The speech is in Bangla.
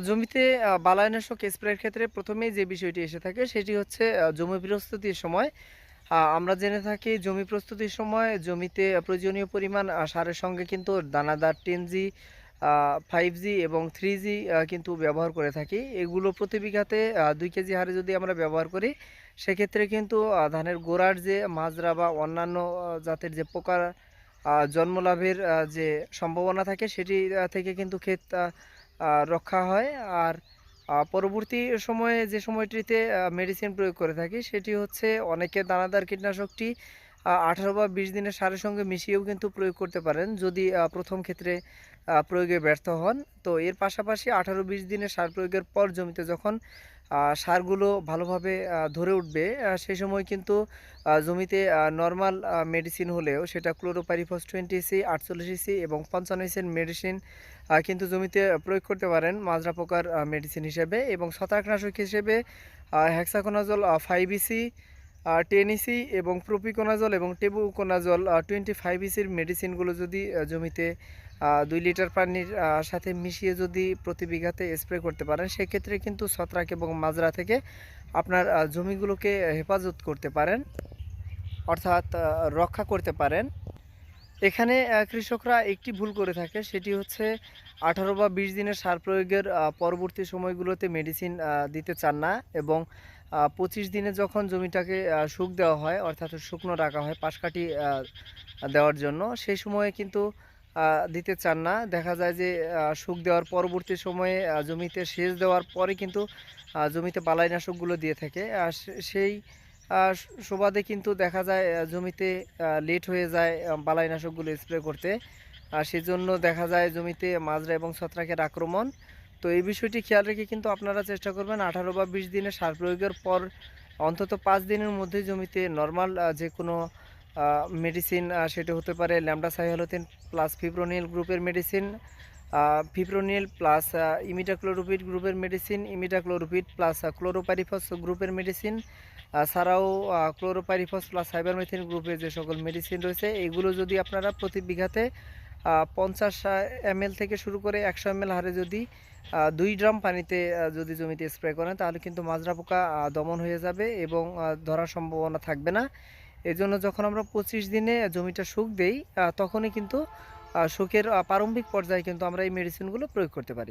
জমিতে বালায়নাশক স্প্রের ক্ষেত্রে প্রথমেই যে বিষয়টি এসে থাকে সেটি হচ্ছে জমি প্রস্তুতির সময় আমরা জেনে থাকি জমি প্রস্তুতির সময় জমিতে প্রয়োজনীয় পরিমাণ সারের সঙ্গে কিন্তু দানাদার টেন জি ফাইভ জি এবং থ্রি জি কিন্তু ব্যবহার করে থাকি। এগুলো প্রতি বিঘাতে দুই কেজি হারে যদি আমরা ব্যবহার করি, সেক্ষেত্রে কিন্তু ধানের গোড়ার যে মাজরা বা অন্যান্য জাতের যে পোকার আ জন্ম লাভের যে সম্ভাবনা থাকে সেটি থেকে কিন্তু ক্ষেত রক্ষা হয়। আর পরবর্তী সময়ে যে সময়টিতে মেডিসিন প্রয়োগ করে থাকি, সেটি হচ্ছে অনেকে দানাদার কীটনাশকটি আ ১৮ বা ২০ দিনের সারের সঙ্গে মিশিয়েও কিন্তু প্রয়োগ করতে পারেন যদি প্রথম ক্ষেত্রে প্রয়োগে ব্যর্থ হন। তো এর পাশাপাশি ১৮-২০ দিনের সার প্রয়োগের পর জমিতে যখন সারগুলো ভালোভাবে ধরে উঠবে সেই সময় কিন্তু জমিতে নর্মাল মেডিসিন হলেও সেটা ক্লোরোপাইরিফস 20 ইসি, 48 ইসি এবং 55 ইসির মেডিসিন কিন্তু জমিতে প্রয়োগ করতে পারেন মাজরা পোকার মেডিসিন হিসেবে এবং শতাকনাশক হিসেবে আ হেক্সাকোনাজল আ 5 ইসি, আ 10 ইসি এবং প্রোপিকোনাজল এবং টেবুকোনাজল টোয়েন্টি ফাইভ ইসির মেডিসিনগুলো যদি জমিতে দুই লিটার পানির সাথে মিশিয়ে যদি প্রতি বিঘাতে স্প্রে করতে পারেন, সেক্ষেত্রে কিন্তু ছত্রাক এবং মাজরা থেকে আপনার জমিগুলোকে হেফাজত করতে পারেন। অর্থাৎ রক্ষা করতে পারেন। এখানে কৃষকরা একটি ভুল করে থাকে সেটি হচ্ছে ১৮ বা ২০ দিনের সার প্রয়োগের পরবর্তী সময়গুলোতে মেডিসিন দিতে চান না এবং পঁচিশ দিনে যখন জমিটাকে শুক দেওয়া হয় অর্থাৎ শুকনো রাখা হয় পাশকাঠি আ দেওয়ার জন্য, সেই সময়ে কিন্তু দিতে চান না। দেখা যায় যে শুক দেওয়ার পরবর্তী সময়ে জমিতে সেচ দেওয়ার পরে কিন্তু জমিতে বালাইনাশকগুলো দিয়ে থাকে। সেই সুবাদে কিন্তু দেখা যায় জমিতে লেট হয়ে যায় বালাইনাশকগুলো স্প্রে করতে। আর সেজন্য দেখা যায় জমিতে মাজরা এবং ছত্রাকের আক্রমণ। তো এই বিষয়টি খেয়াল রেখে কিন্তু আপনারা চেষ্টা করবেন ১৮ বা ২০ দিনের সার প্রয়োগের পর অন্তত পাঁচ দিনের মধ্যে জমিতে নর্মাল যে কোনো মেডিসিন সেটা হতে পারে ল্যাম্বডাসাইহ্যালোথিন প্লাস ফিব্রোনিল গ্রুপের মেডিসিন, ফিপ্রোনিল প্লাস আ ইমিডাক্লোরোপিড গ্রুপের মেডিসিন, ইমিডাক্লোরোপিড প্লাস আ ক্লোরোপাইরিফস গ্রুপের মেডিসিন ছাড়াও আ ক্লোরোপাইরিফস প্লাস সাইবারমেথ্রিন গ্রুপের যে সকল মেডিসিন রয়েছে এগুলো যদি আপনারা প্রতি বিঘাতে পঞ্চাশ ৫০ আ এমএল থেকে শুরু করে ১০০ এমএল হারে যদি দুই ড্রাম পানিতে যদি জমিতে স্প্রে করেন তাহলে কিন্তু মাজরা পোকা দমন হয়ে যাবে এবং ধরার সম্ভাবনা থাকবে না। এজন্য যখন আমরা ২৫ দিনে জমিটা শুক দেই তখনই কিন্তু আ প্রারম্ভিক পর্যায়ে কিন্তু আমরা এই মেডিসিনগুলো প্রয়োগ করতে পারি।